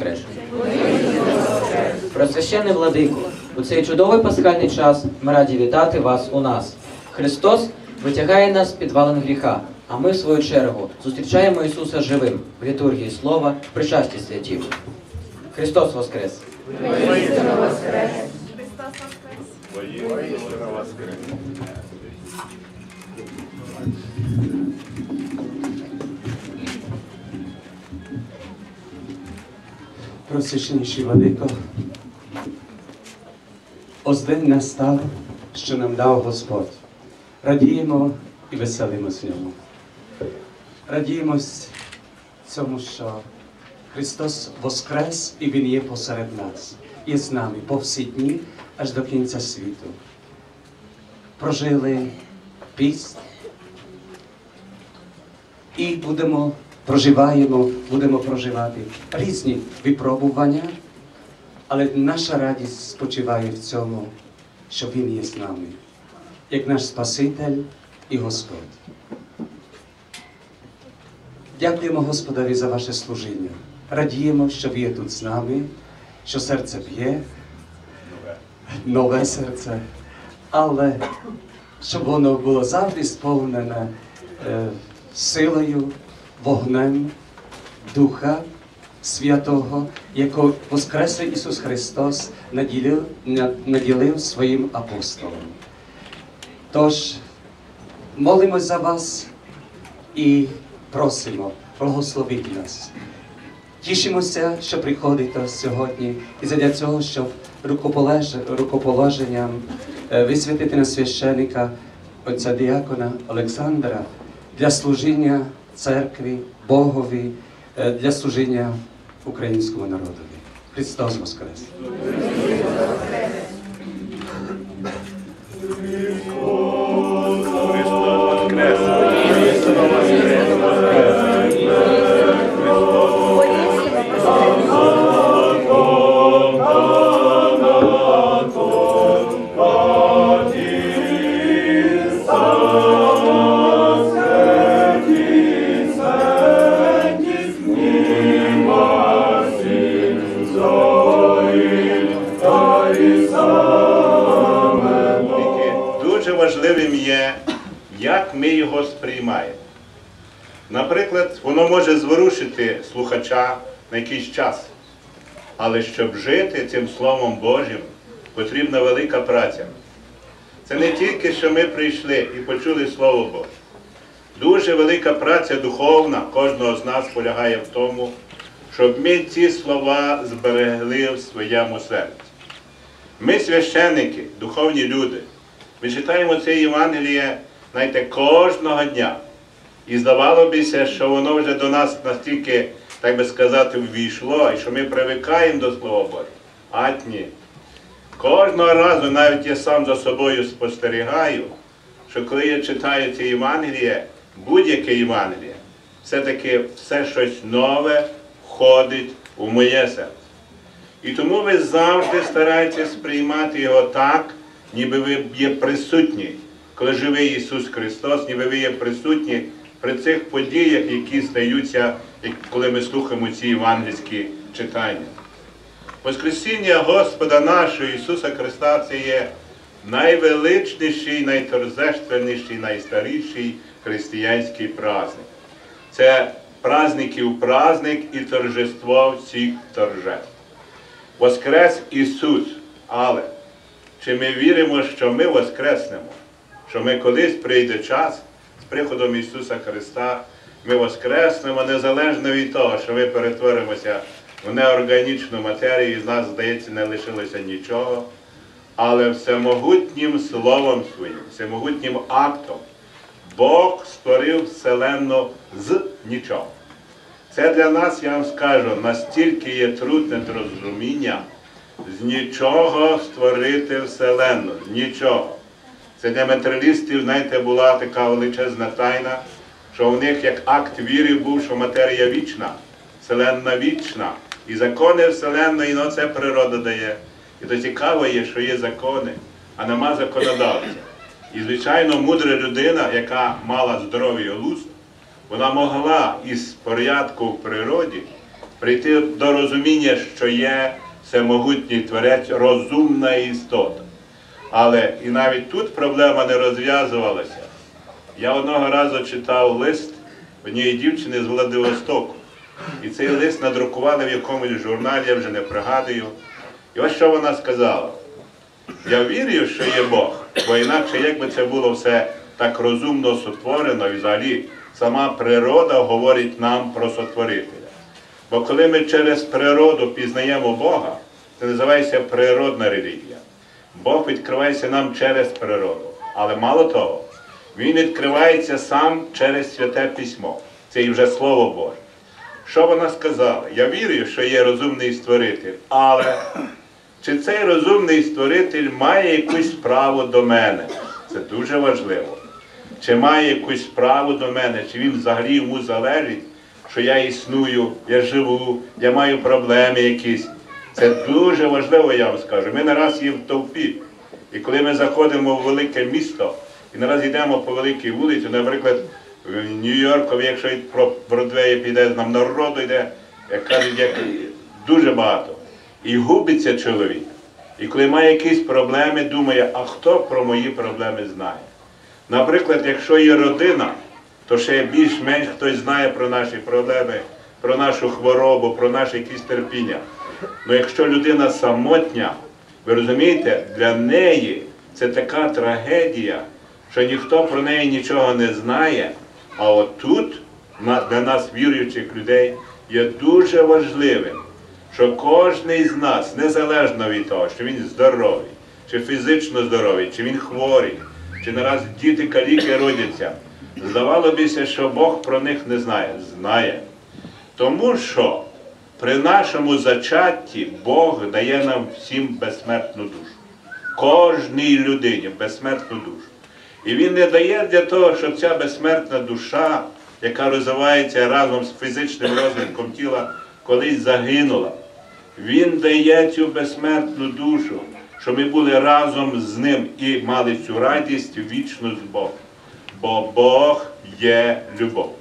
воскрес! Просвящений владику, у цей чудовий пасхальний час ми раді вітати вас у нас. Христос витягає нас з підвалин гріха, а ми, в свою чергу, зустрічаємо Ісуса живим в літургії слова, в причасті святів. Христос Воскрес! Просвященніший владико, ось день настав, що нам дав Господь. Радіємо і веселимось в ньому. Радіємось цьому, що Христос воскрес і Він є посеред нас, і з нами по всі дні аж до кінця світу. Прожили піст і будемо проживаємо, будемо проживати різні випробування, але наша радість спочиває в цьому, що Він є з нами, як наш Спаситель і Господь. Дякуємо Господові за ваше служіння. Радіємо, що ви є тут з нами, що серце б'є, нове серце, але щоб воно було завжди сповнене е, силою, вогнем Духа Святого, якого Воскреслий Ісус Христос наділив, наділив своїм апостолом. Тож молимось за вас і просимо, благословіть нас. Тішимося, що приходите сьогодні, і задля цього, щоб рукоположенням е, висвятити на священика отця діакона Олександра для служіння церкві, Богові, е, для служіння українському народові. Христос Воскрес! Якийсь час, але щоб жити цим Словом Божим, потрібна велика праця. Це не тільки, що ми прийшли і почули Слово Боже. Дуже велика праця духовна кожного з нас полягає в тому, щоб ми ці слова зберегли в своєму серці. Ми священники, духовні люди. Ми читаємо це Євангеліє, знаєте, кожного дня. І здавалося, що воно вже до нас настільки, так би сказати, ввійшло, і що ми привикаємо до Слова Божого. А ні. Кожного разу, навіть я сам за собою спостерігаю, що коли я читаю це Євангеліє, будь-яке Євангеліє, все-таки все щось нове входить у моє серце. І тому ви завжди стараєтесь сприймати його так, ніби ви є присутні, коли живий Ісус Христос, ніби ви є присутні при цих подіях, які стаються, коли ми слухаємо ці євангельські читання. Воскресіння Господа нашого Ісуса Христа це є найвеличніший, найторжественніший, найстаріший християнський праздник. Це праздників праздник і торжество всіх торжеств. Воскрес Ісус. Але чи ми віримо, що ми воскреснемо? Що ми колись прийде час з приходом Ісуса Христа, ми воскреснемо незалежно від того, що ми перетворимося в неорганічну матерію, і з нас, здається, не лишилося нічого. Але всемогутнім Словом Своїм, всемогутнім актом Бог створив Вселенну з нічого. Це для нас, я вам скажу, настільки є трудне розуміння з нічого створити Вселенну, з нічого. Це для матеріалістів, знаєте, була така величезна тайна, що у них як акт віри був, що матерія вічна, Вселенна вічна. І закони Вселенної, ну це природа дає. І то цікаво є, що є закони, а нема законодавця. І, звичайно, мудра людина, яка мала здоровий глузд, вона могла із порядку в природі прийти до розуміння, що є всемогутній творець, розумна істота. Але і навіть тут проблема не розв'язувалася. Я одного разу читав лист однієї дівчини з Владивостоку. І цей лист надрукували в якомусь журналі, я вже не пригадую. І ось що вона сказала. Я вірю, що є Бог, бо інакше якби це було все так розумно сотворено, і взагалі сама природа говорить нам про сотворителя. Бо коли ми через природу пізнаємо Бога, це називається природна релігія. Бог відкривається нам через природу. Але мало того, Він відкривається сам через святе письмо. Це і вже Слово Боже. Що вона сказала? Я вірю, що є розумний створитель, але чи цей розумний створитель має якусь право до мене? Це дуже важливо. Чи має якусь право до мене, чи він взагалі йому залежить, що я існую, я живу, я маю проблеми якісь. Це дуже важливо, я вам скажу. Ми нараз є в товпі. І коли ми заходимо в велике місто і нараз йдемо по великій вулиці, наприклад, в Нью-Йоркові, якщо про Бродвеї піде, нам народу йде, як кажуть, як дуже багато. І губиться чоловік. І коли має якісь проблеми, думає, а хто про мої проблеми знає? Наприклад, якщо є родина, то ще більш-менш хтось знає про наші проблеми, про нашу хворобу, про наше якісь терпіння. Ну якщо людина самотня, ви розумієте, для неї це така трагедія, що ніхто про неї нічого не знає. А от тут для нас, віруючих людей, є дуже важливим, що кожен з нас, незалежно від того, що він здоровий, чи фізично здоровий, чи він хворий, чи нараз діти каліки родяться, здавало бися, що Бог про них не знає. Знає. Тому що при нашому зачатті Бог дає нам всім безсмертну душу. Кожній людині безсмертну душу. І Він не дає для того, щоб ця безсмертна душа, яка розвивається разом з фізичним розвитком тіла, колись загинула. Він дає цю безсмертну душу, щоб ми були разом з ним і мали цю радість вічну з Богом. Бо Бог є любов.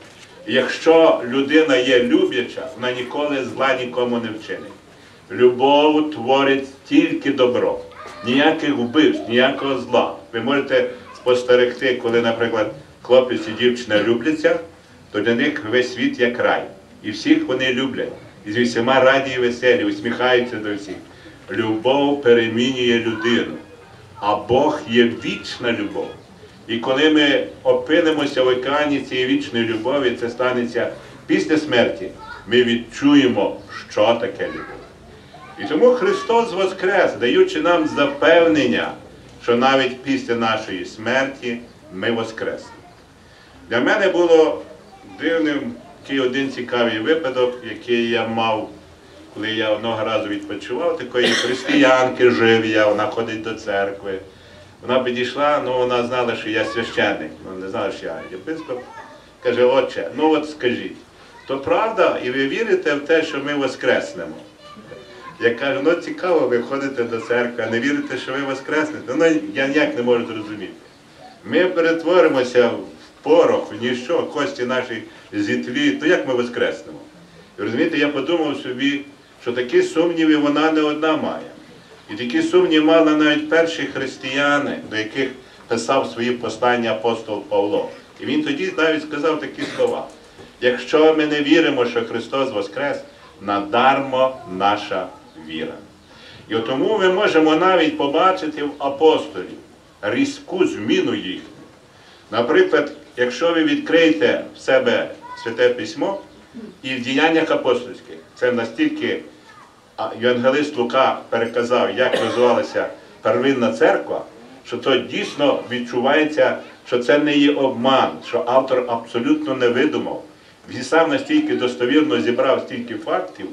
Якщо людина є любляча, вона ніколи зла нікому не вчинить. Любов творить тільки добро, ніяких вбивств, ніякого зла. Ви можете спостерегти, коли, наприклад, хлопець і дівчина любляться, то для них весь світ як рай. І всіх вони люблять. І з усіма раді і веселі, усміхаються до всіх. Любов перемінює людину, а Бог є вічна любов. І коли ми опинимося в океані цієї вічної любові, це станеться після смерті, ми відчуємо, що таке любов. І тому Христос Воскрес, даючи нам запевнення, що навіть після нашої смерті ми воскресли. Для мене було дивним такий один цікавий випадок, який я мав, коли я одного разу відпочивав, такої християнки жив я, вона ходить до церкви. Вона підійшла, ну вона знала, що я священник, ну не знала, що я єпископ. Каже, отче, ну от скажіть, то правда, і ви вірите в те, що ми воскреснемо? Я кажу, ну цікаво, ви ходите до церкви, а не вірите, що ви воскреснете. Ну я ніяк не можу зрозуміти. Ми перетворимося в порох, в ніщо, кості наші зітлі, то як ми воскреснемо? І розумієте, я подумав собі, що такі сумніви вона не одна має. І такі сумніви мали навіть перші християни, до яких писав свої послання апостол Павло. І він тоді навіть сказав такі слова. Якщо ми не віримо, що Христос Воскрес, надармо наша віра. І тому ми можемо навіть побачити в апостолів різку зміну їхню. Наприклад, якщо ви відкриєте в себе святе письмо і в діяннях апостольських, це настільки Євангелист Лука переказав, як розвивалася первинна церква, що то дійсно відчувається, що це не є обман, що автор абсолютно не видумав. Він сам настільки достовірно зібрав стільки фактів,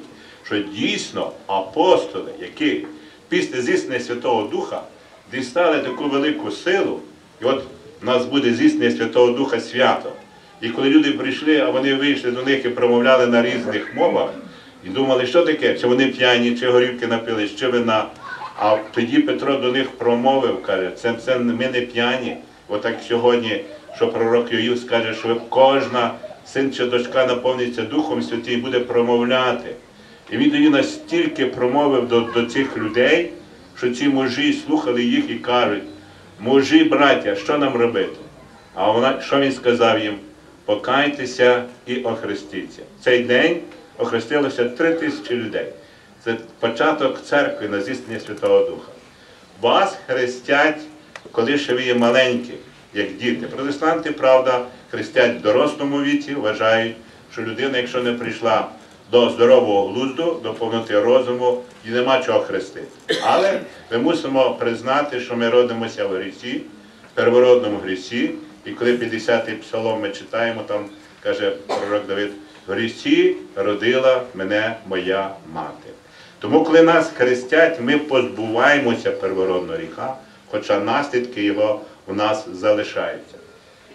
що дійсно апостоли, які після зіснення Святого Духа дістали таку велику силу, і от у нас буде зіснення Святого Духа свято. І коли люди прийшли, а вони вийшли до них і промовляли на різних мовах, і думали, що таке, чи вони п'яні, чи горілки напились, чи вина. А тоді Петро до них промовив, каже, це, це ми не п'яні. Отак сьогодні, що пророк Йоїв скаже, що кожна син чи дочка наповниться Духом Святим і буде промовляти. І він тоді настільки промовив до, до цих людей, що ці мужі слухали їх і кажуть, мужі, браття, що нам робити? А вона, що він сказав їм? Покайтеся і охрестіться. Цей день охрестилося три тисячі людей. Це початок церкви на зіснення Святого Духа. Вас хрестять, коли ще ви є маленькі, як діти. Протестанти, правда, хрестять в дорослому віці, вважають, що людина, якщо не прийшла до здорового глузду, до повноти розуму, і нема чого хрестити. Але ми мусимо признати, що ми родимося в грісі, первородному грісі, і коли 50-й псалом ми читаємо, там каже пророк Давид, в грісі родила мене моя мати. Тому, коли нас хрестять, ми позбуваємося первородного гріха, хоча наслідки його у нас залишаються.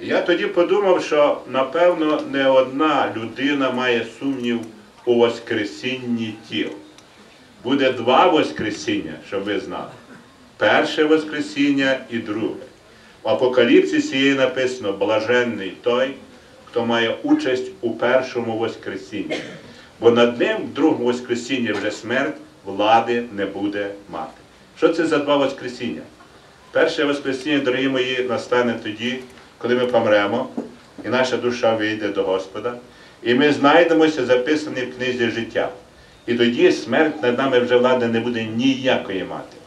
Я тоді подумав, що напевно не одна людина має сумнів у Воскресінні тіл. Буде два Воскресіння, щоб ви знали. Перше Воскресіння і друге. В Апокаліпсі цієї написано блаженний той, хто має участь у першому Воскресінні. Бо над ним в другому Воскресінні вже смерть влади не буде мати. Що це за два Воскресіння? Перше Воскресіння, дорогі мої, настане тоді, коли ми помремо, і наша душа вийде до Господа, і ми знайдемося записані в книзі життя. І тоді смерть над нами вже влади не буде ніякої мати.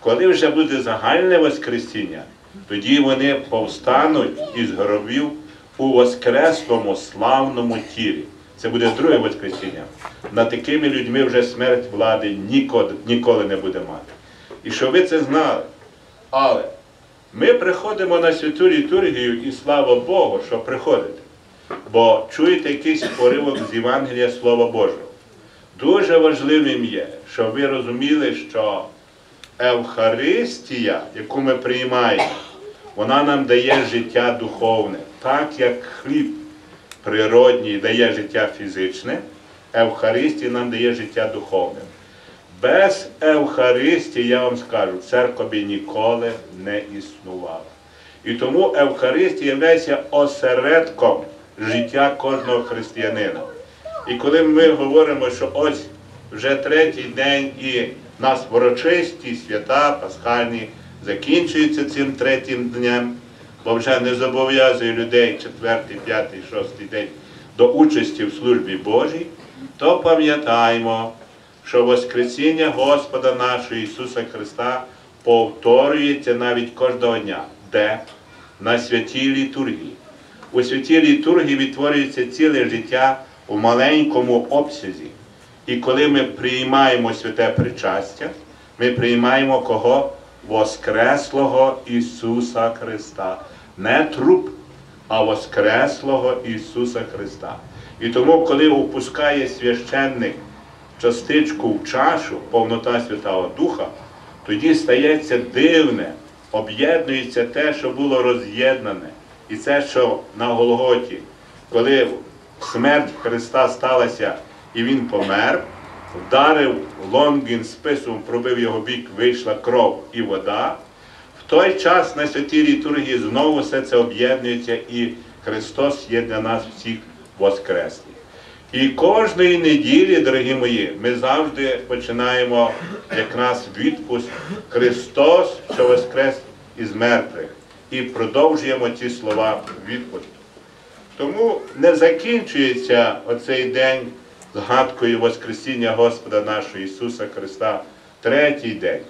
Коли вже буде загальне Воскресіння, тоді вони повстануть із гробів у воскреслому славному тілі. Це буде друге Воскресіння. Над такими людьми вже смерть влади ніколи, ніколи не буде мати. І щоб ви це знали. Але ми приходимо на святу літургію і слава Богу, що приходите. Бо чуєте якийсь поривок з Євангелія Слова Божого. Дуже важливим є, щоб ви розуміли, що Евхаристія, яку ми приймаємо, вона нам дає життя духовне, так як хліб природній дає життя фізичне, Евхаристія нам дає життя духовне. Без Евхаристії, я вам скажу, церква ніколи не існувала. І тому Евхаристія є осередком життя кожного християнина. І коли ми говоримо, що ось вже третій день і нас ворочисті свята пасхальні закінчуються цим третім днем, бо вже не зобов'язує людей четвертий, п'ятий, шостий день до участі в службі Божій, то пам'ятаємо, що Воскресіння Господа нашого Ісуса Христа повторюється навіть кожного дня. Де? На святій літургії. У святій літургії відтворюється ціле життя у маленькому обсязі. І коли ми приймаємо святе причастя, ми приймаємо кого? Воскреслого Ісуса Христа. Не труп, а Воскреслого Ісуса Христа. І тому, коли опускає священник частичку в чашу, повнота Святого Духа, тоді стається дивне, об'єднується те, що було роз'єднане. І це, що на Голготі, коли смерть Христа сталася і Він помер, вдарив Лонгін списом, пробив його бік, вийшла кров і вода. В той час на святій літургії знову все це об'єднується, і Христос є для нас всіх воскреслий. І кожної неділі, дорогі мої, ми завжди починаємо якраз відпуск Христос, що воскрес із мертвих, і продовжуємо ці слова відпустку. Тому не закінчується оцей день згадкою Воскресіння Господа нашого Ісуса Христа, третій день.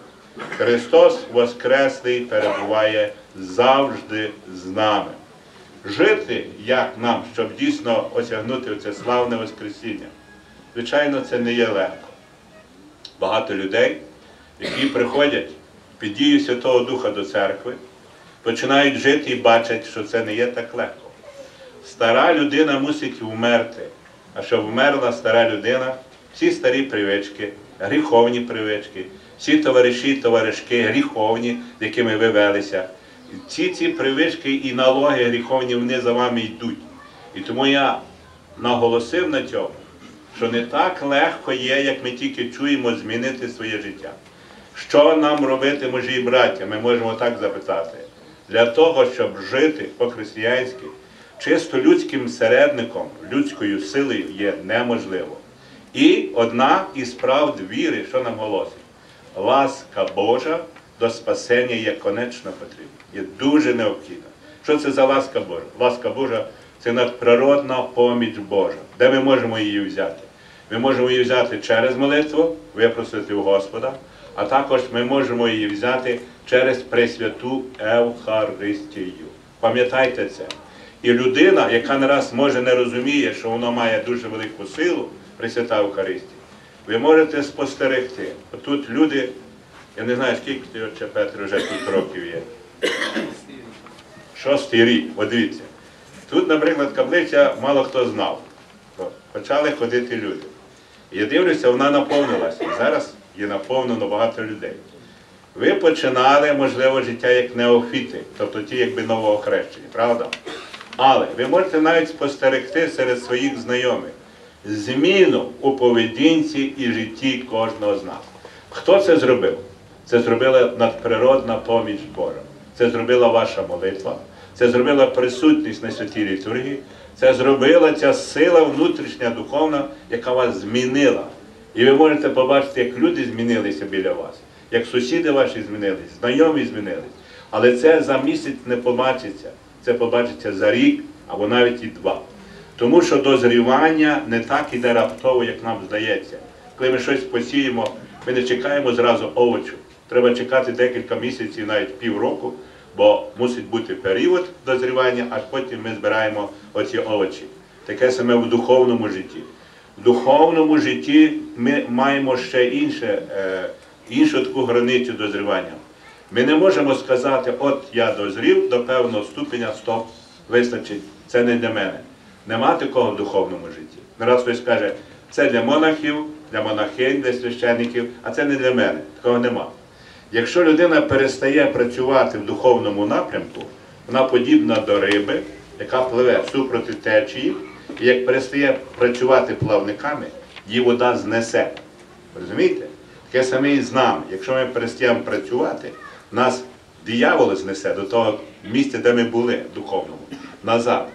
Христос Воскреслий перебуває завжди з нами. Жити як нам, щоб дійсно осягнути це славне Воскресіння, звичайно, це не є легко. Багато людей, які приходять під дією Святого Духа до церкви, починають жити і бачать, що це не є так легко. Стара людина мусить вмерти. А щоб вмерла стара людина, всі старі привички, гріховні привички, всі товариші, товаришки, гріховні, з якими ви велися. Ці ці привички і налоги гріховні вони за вами йдуть. І тому я наголосив на цьому, що не так легко є, як ми тільки чуємо, змінити своє життя. Що нам робити, мужі і браття? Ми можемо так запитати. Для того, щоб жити по-християнськи, чисто людським середником, людською силою є неможливо. І одна із правд віри, що нам голосить? Ласка Божа до спасення є конечно потрібна, є дуже необхідна. Що це за ласка Божа? Ласка Божа це надприродна поміч Божа. Де ми можемо її взяти? Ми можемо її взяти через молитву, випросити у Господа, а також ми можемо її взяти через Пресвяту Евхаристію. Пам'ятайте це. І людина, яка не раз може не розуміє, що вона має дуже велику силу, Пресвята Евхаристія, ви можете спостерегти. Тут люди, я не знаю, скільки отче Петро, вже тут років є. Шостий рік, от. Тут, наприклад, каплиця мало хто знав. Почали ходити люди. Я дивлюся, вона наповнилася. Зараз є наповнено багато людей. Ви починали, можливо, життя як неофіти, тобто ті, якби новоохрещені, правда? Але ви можете навіть спостерегти серед своїх знайомих зміну у поведінці і житті кожного з нас. Хто це зробив? Це зробила надприродна поміч Божа. Це зробила ваша молитва, це зробила присутність на святій літургії, це зробила ця сила внутрішня духовна, яка вас змінила. І ви можете побачити, як люди змінилися біля вас, як сусіди ваші змінились, знайомі змінились. Але це за місяць не побачиться, це побачиться за рік або навіть і два. Тому що дозрівання не так іде раптово, як нам здається. Коли ми щось посіємо, ми не чекаємо зразу овочу. Треба чекати декілька місяців, навіть півроку, бо мусить бути період дозрівання, аж потім ми збираємо оці овочі. Таке саме в духовному житті. В духовному житті ми маємо ще інше, е, іншу таку границю дозрівання. Ми не можемо сказати, от я дозрів до певного ступеня, стоп, вистачить, це не для мене. Нема такого в духовному житті. Не раз хтось каже, це для монахів, для монахинь, для священників, а це не для мене. Такого нема. Якщо людина перестає працювати в духовному напрямку, вона подібна до риби, яка пливе супроти течії, і як перестає працювати плавниками, її вода знесе. Розумієте? Таке саме і з нами. Якщо ми перестаємо працювати, нас диявол знесе до того місця, де ми були духовному, назад.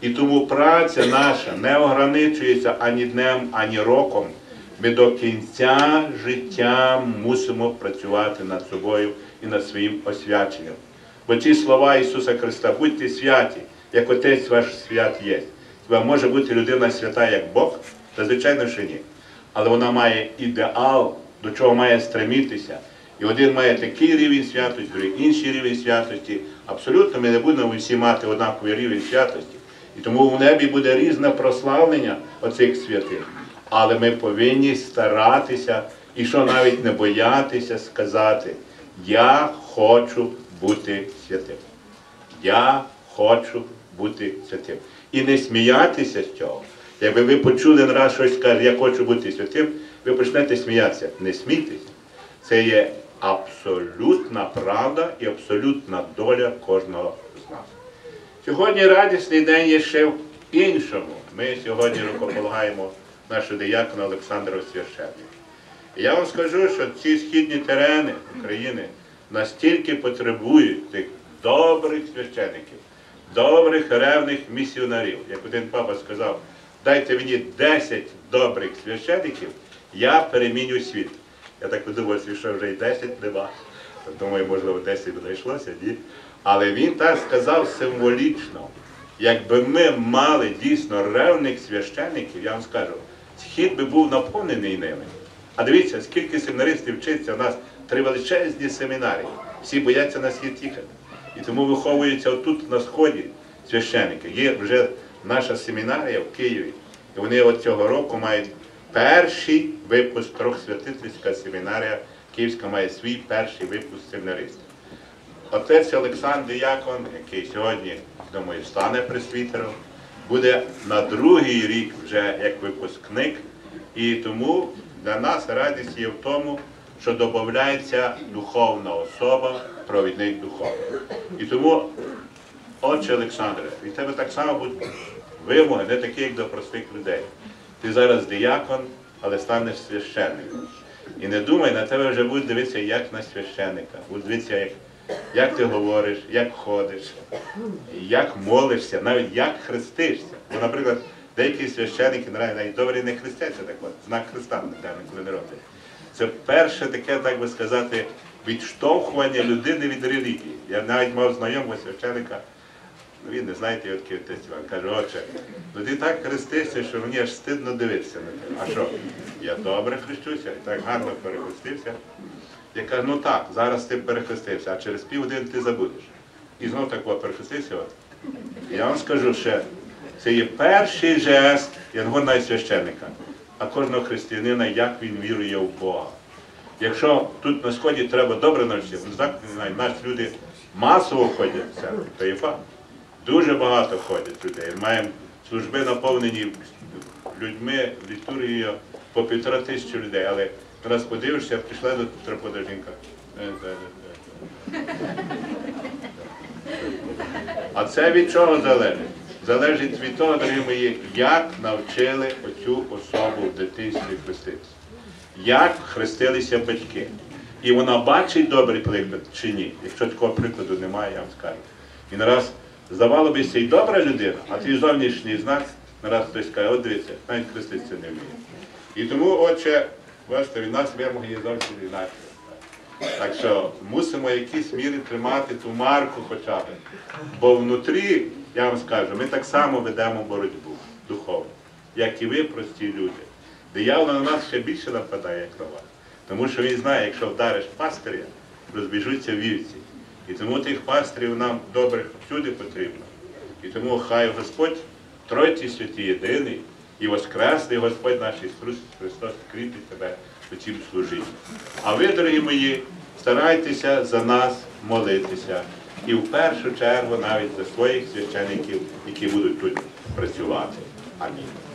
І тому праця наша не ограничується ані днем, ані роком. Ми до кінця життя мусимо працювати над собою і над своїм освяченням. Бо ті слова Ісуса Христа, будьте святі, як Отець ваш свят є. Хіба може бути людина свята, як Бог? Та звичайно, що ні. Але вона має ідеал, до чого має стремітися. І один має такий рівень святості, другий інший рівень святості. Абсолютно ми не будемо всі мати однаковий рівень святості. І тому в небі буде різне прославлення оцих святих. Але ми повинні старатися і що навіть не боятися сказати, я хочу бути святим. Я хочу бути святим. І не сміятися з цього. Якби ви почули раз щось каже, я хочу бути святим, ви почнете сміятися. Не смійтеся. Це є абсолютна правда і абсолютна доля кожного з нас. Сьогодні радісний день є ще в іншому. Ми сьогодні рукополагаємо нашу диякона Олександра Священника. І я вам скажу, що ці східні терени України настільки потребують тих добрих священиків, добрих ревних місіонерів. Як один папа сказав, дайте мені 10 добрих священиків, я переміню світ. Я так подумав, що вже й 10 нема. Думаю, можливо, 10 б знайшлося, ні. Але він так сказав символічно. Якби ми мали дійсно ревних священиків, я вам скажу, схід би був наповнений ними. А дивіться, скільки семінаристів вчиться, у нас три величезні семінарії. Всі бояться на схід їхати. І тому виховуються отут на сході священики. Є вже наша семінарія в Києві. І вони от цього року мають перший випуск трьохсвятительська семінарія. Київська має свій перший випуск семінаристів. Отець Олександр Якон, який сьогодні, думаю, стане пресвітером, буде на другий рік вже як випускник. І тому для нас радість є в тому, що додається духовна особа, провідник духовний. І тому, отче Олександре, від тебе так само будуть вимоги, не такі, як до простих людей. Ти зараз диякон, але станеш священником. І не думай, на тебе вже будуть дивитися як на священника, будуть дивитися, як, як ти говориш, як ходиш, як молишся, навіть як хрестишся. Бо, наприклад, деякі священики навіть добрі не хрестяться, так от, знак Христа коли не роблять. Це перше таке, так би сказати, відштовхування людини від релігії. Я навіть мав знайомого священика, ну він не його такий отець Іван, каже, отче, ну ти так хрестишся, що мені аж стидно дивитися на тебе. А що? Я добре хрещуся, і так гарно перехрестився. Я кажу, ну так, зараз ти перехрестився, а через півгодини ти забудеш. І знов так перехрестився. От. Я вам скажу ще, це є перший жест Янгона священника, а кожного християнина, як він вірує в Бога. Якщо тут на сході треба добре навчити, ну, наші люди масово ходять в церкву, то є факт. Дуже багато ходять людей. Маємо служби наповнені людьми, літургією по півтора тисячі людей, але раз подивишся, прийшла до Петропода жінка. Е, е, е, а це від чого залежить? Залежить від того, дорогі мої, як навчили оцю особу в дитинстві хреститися. Як хрестилися батьки. І вона бачить добрий приклад чи ні. Якщо такого прикладу немає, я вам скажу. І нараз, здавало би, й добра людина, а твій зовнішній знак, нараз хтось каже, от дивіться, навіть хреститися не вміє. І тому, отче, бачите, від нас вимоги є зовсім інакші. Так що мусимо в якійсь мірі тримати ту марку хоча б. Бо внутрі, я вам скажу, ми так само ведемо боротьбу духовну, як і ви, прості люди. Диявол на нас ще більше нападає, як на вас. Тому що він знає, якщо вдариш пастиря, розбіжуться вівці. І тому тих пастирів нам добрих всюди потрібно. І тому хай Господь Тройці святі єдиний і Воскресний Господь наш Ісус Христос кріпить тебе у цім служінні. А ви, дорогі мої, старайтеся за нас молитися. І в першу чергу навіть за своїх священиків, які будуть тут працювати. Амінь.